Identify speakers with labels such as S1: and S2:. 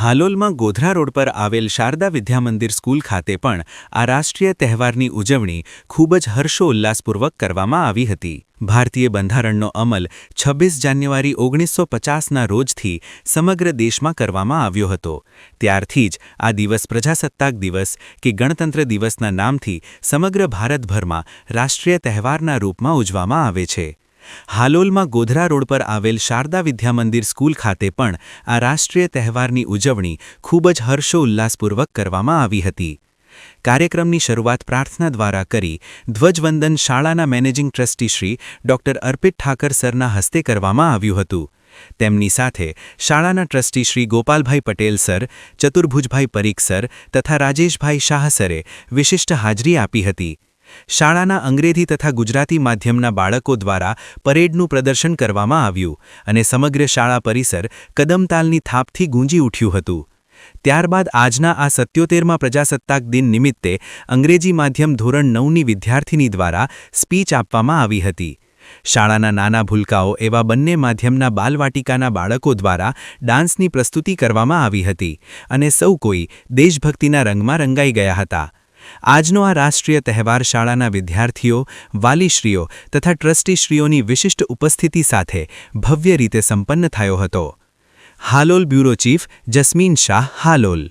S1: હાલોલમાં Godhra road પર આવેલ Sharda Vidyamandir school ખાતે પણ આ રાષ્ટ્રીય તહેવારની ઉજવણી ખૂબ જ હર્ષોલ્લાસપૂર્વક કરવામાં આવી હતી. ભારતીય બંધારણનો અમલ છવ્વીસ જાન્યુઆરી ઓગણીસો પચાસના રોજથી સમગ્ર દેશમાં કરવામાં આવ્યો હતો. ત્યારથી જ આ દિવસ પ્રજાસત્તાક દિવસ કે ગણતંત્ર દિવસના નામથી સમગ્ર ભારતભરમાં રાષ્ટ્રીય તહેવારના રૂપમાં ઉજવવામાં આવે છે. હાલોલમાં ગોધરા રોડ પર આવેલ શારદા વિદ્યામંદિર સ્કૂલ ખાતે પણ આ રાષ્ટ્રીય તહેવારની ઉજવણી ખૂબ જ હર્ષોલ્લાસપૂર્વક કરવામાં આવી હતી. કાર્યક્રમની શરૂઆત પ્રાર્થના દ્વારા કરી ધ્વજવંદન શાળાના managing trustee Shri doctor Arpit Thakar સરના હસ્તે કરવામાં આવ્યું હતું. તેમની સાથે શાળાના trustee Shri Gopalbhai Patel sir, Chaturbhujbhai Parikh sir તથા રાજેશભાઈ શાહ સરે વિશિષ્ટ હાજરી આપી હતી. શાળાના અંગ્રેજી તથા ગુજરાતી માધ્યમના બાળકો દ્વારા પરેડનું પ્રદર્શન કરવામાં આવ્યું અને સમગ્ર શાળા પરિસર કદમતાલની થાપથી ગૂંજી ઉઠ્યું હતું. ત્યારબાદ આજના આ સત્યોતેરમાં પ્રજાસત્તાક દિન નિમિત્તે અંગ્રેજી માધ્યમ ધોરણ નવની વિદ્યાર્થીની દ્વારા સ્પીચ આપવામાં આવી હતી. શાળાના નાના ભૂલકાઓ એવા બંને માધ્યમના બાલવાટિકાના બાળકો દ્વારા ડાન્સની પ્રસ્તુતિ કરવામાં આવી હતી અને સૌ કોઈ દેશભક્તિના રંગમાં રંગાઈ ગયા હતા. આજનો આ રાષ્ટ્રીય તહેવાર શાળાના વિદ્યાર્થીઓ, વાલીશ્રીઓ તથા ટ્રસ્ટીશ્રીઓની વિશિષ્ટ ઉપસ્થિતિ સાથે ભવ્ય રીતે સંપન્ન થયો હતો. Halol bureau chief Jasmine Shah, Halol.